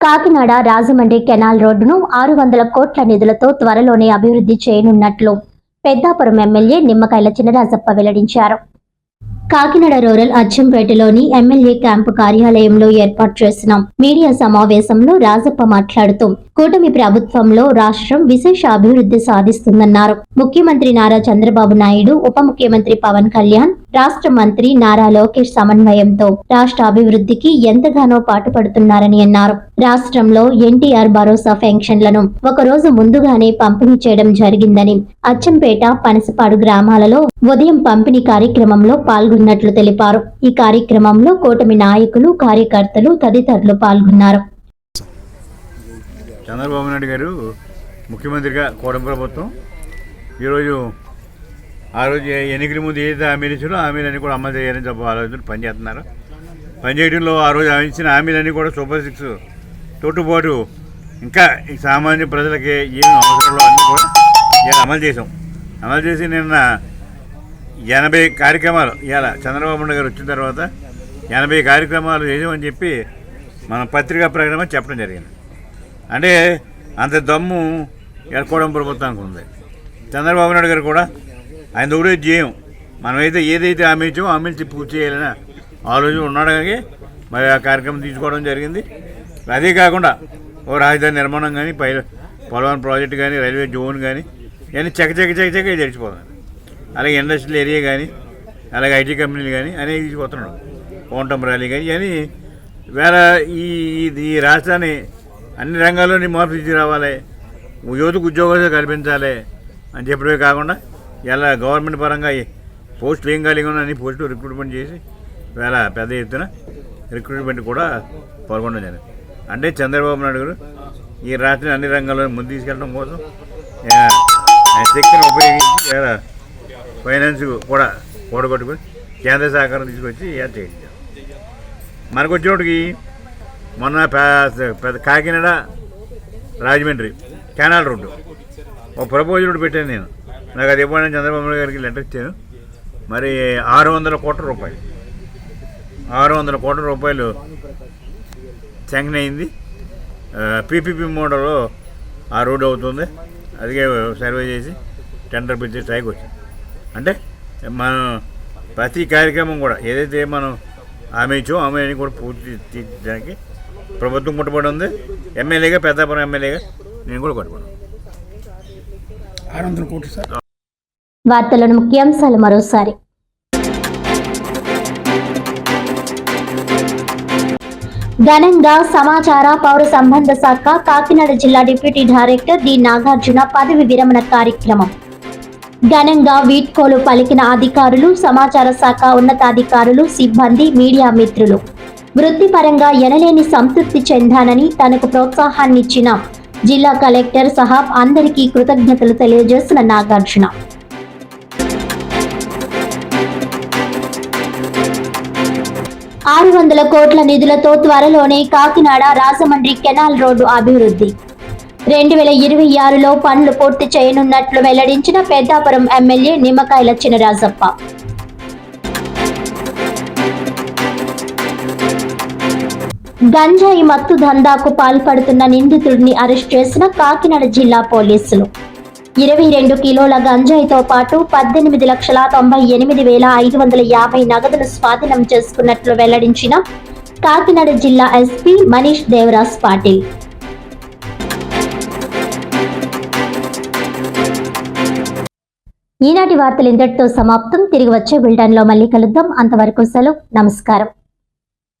Kakinada Rajahmundry canal రోడ్డును ఆరు వందల కోట్ల నిధులతో త్వరలోనే అభివృద్ధి చేయనున్నట్లు పెద్దాపురం ఎమ్మెల్యే నిమ్మకాయల చినరాజప్ప వెల్లడించారు. కాకినాడ రూరల్ అచ్చంపేటలోని ఎమ్మెల్యే క్యాంపు కార్యాలయంలో ఏర్పాటు చేసిన మీడియా సమావేశంలో రాజప్ప మాట్లాడుతూ కూటమి ప్రభుత్వంలో రాష్ట్రం విశేష అభివృద్ధి సాధిస్తుందన్నారు. ముఖ్యమంత్రి నారా చంద్రబాబు నాయుడు ఉప ముఖ్యమంత్రి పవన్ కళ్యాణ్ రాష్ట్ర మంత్రి నారా లోకేష్ సమన్వయంతో రాష్ట్ర అభివృద్ధికి ఎంతగానో పాటుపడుతున్నారని అన్నారు. రాష్ట్రంలో ఎన్టీఆర్ భరోసా పెన్షన్లను ఒక రోజు ముందుగానే పంపిణీ చేయడం జరిగిందని అచ్చంపేట పనసపాడు గ్రామాలలో ఉదయం పంపిణీ కార్యక్రమంలో పాల్గొన్నట్లు తెలిపారు. ఈ కార్యక్రమంలో కూటమి నాయకులు కార్యకర్తలు తదితరులు పాల్గొన్నారు. చంద్రబాబు నాయుడు గారు ముఖ్యమంత్రిగా కూటమి ప్రభుత్వం. ఈరోజు ఆ రోజు ఎన్నికల ముందు ఏదైతే హామీలు ఇచ్చారో హామీలన్నీ కూడా అమలు చేయాలని చెప్పి ఆలోచన పనిచేస్తున్నారు పనిచేయడంలో ఆ రోజు ఇచ్చిన హామీలన్నీ కూడా సూపర్ సిక్స్ తోటుపాటు ఇంకా ఈ సామాన్య ప్రజలకి ఏమి అవసరంలో అన్నీ కూడా ఇలా అమలు చేసాం అమలు చేసి నిన్న ఎనభై కార్యక్రమాలు ఇలా చంద్రబాబు నాయుడు గారు వచ్చిన తర్వాత ఎనభై కార్యక్రమాలు చేసామని చెప్పి మన పత్రికా ప్రకటన చెప్పడం జరిగింది. అంటే అంత దమ్ము ఎలకోవడం ప్రభుత్వానికి ఉంది. చంద్రబాబు నాయుడు గారు కూడా ఆయన దూరే చేయం మనమైతే ఏదైతే హామీ ఇచ్చామో హామీ పూర్తి చేయాలని ఆలోచన ఉన్నాడు కానీ మరి ఆ కార్యక్రమం తీసుకోవడం జరిగింది. అదే కాకుండా ఓ రాజధాని నిర్మాణం కానీ పై పొలవన్ ప్రాజెక్ట్ కానీ రైల్వే జోన్ కానీ ఇవన్నీ చక చక చక చక తెరిచిపోతుంది అలాగే ఇండస్ట్రియల్ ఏరియా కానీ అలాగే ఐటీ కంపెనీలు కానీ అనేవి తీసుకుపోతున్నాడు. కోంటం ర్యాలీ కానీ ఇవన్నీ వేళ ఈ ఈ- ఈ రాష్ట్రాన్ని అన్ని రంగాల్లోని మార్పు తీసుకురావాలి. యువతకు ఉద్యోగాలు కల్పించాలి అని చెప్పడమే కాకుండా ఇలా గవర్నమెంట్ పరంగా ఈ పోస్టులు ఏం కలిగి ఉన్నాయని అన్ని పోస్టులు రిక్రూట్మెంట్ చేసి వేళ పెద్ద ఎత్తున రిక్రూట్మెంట్ కూడా పాల్గొనడం జరిగింది. అంటే చంద్రబాబు నాయుడు గారు ఈ రాత్రి అన్ని రంగాల్లో ముందు తీసుకెళ్ళడం కోసం ఆయన శక్తిని ఉపయోగించి వేళ ఫైనాన్స్ కూడా కూడగొట్టుకొని కేంద్ర సహకారం తీసుకొచ్చి ఏర్పాటు చేయించారు మనకు వచ్చేటికి మొన్న పెద్ద కాకినాడ రాజమండ్రి కెనాల్ రోడ్డు ఒక ప్రపోజల్ పెట్టాను నేను. నాకు అది ఇవ్వడానికి చంద్రబాబు నాయుడు గారికి లెటర్ ఇచ్చాను. మరి ఆరు వందల కోట్ల రూపాయలు. ఆరు వందల కోట్ల రూపాయలు శాంక్షన్ అయింది. పీపీపీ మోడల్లో ఆ రోడ్డు అవుతుంది. అదిగే సర్వే చేసి టెండర్ పెట్టి స్ట్రైక్ వచ్చింది అంటే మనం ప్రతి కార్యక్రమం కూడా ఏదైతే మనం ఆమె ఇచ్చో ఆమె అని కూడా పూర్తి తీర్చడానికి ప్రభుత్వం కట్టుబడి ఉంది. ఎమ్మెల్యేగా పెద్దాపురం ఎమ్మెల్యేగా నేను కూడా కట్టుబడి ఆరు వందల కోట్లు సార్. వార్తలను ముఖ్యాంశాలు మరోసారి. ఘనంగా సమాచార పౌర సంబంధ శాఖ కాకినాడ జిల్లా డిప్యూటీ డైరెక్టర్ డి. నాగార్జున పదవి విరమణ కార్యక్రమం. ఘనంగా వీడ్కోలు పలికిన అధికారులు సమాచార శాఖ ఉన్నతాధికారులు సిబ్బంది మీడియా మిత్రులు. వృత్తిపరంగా ఎనలేని సంతృప్తి చెందానని తనకు ప్రోత్సాహాన్నిచ్చిన జిల్లా కలెక్టర్ సహా అందరికీ కృతజ్ఞతలు తెలియజేస్తున్న నాగార్జున. ఆరు వందల కోట్ల నిధులతో త్వరలోనే కాకినాడ రాజమండ్రి కెనాల్ రోడ్డు అభివృద్ధి. రెండు వేల ఇరవై ఆరులో పనులు పూర్తి చేయనున్నట్లు వెల్లడించిన పెద్దాపురం ఎమ్మెల్యే నిమ్మకాయల చినరాజప్ప. గంజాయి మత్తు దందాకు పాల్పడుతున్న నిందితుడిని అరెస్ట్ చేసిన కాకినాడ జిల్లా పోలీసులు. ఇరవై రెండు కిలోల గంజాయితో పాటు పద్దెనిమిది లక్షల తొంభై ఎనిమిది వేల ఐదు వందల యాభై నగదును స్వాధీనం చేసుకున్నట్లు వెల్లడించిన కాకినాడ జిల్లా ఎస్పీ మనీష్ దేవరాజ్ పాటిల్. ఈనాటి వార్తలు ఇంతటితో సమాప్తం. తిరిగి వచ్చే బిల్డన్లో మళ్ళీ కలుద్దాం. అంతవరకు సెలవు. నమస్కారం.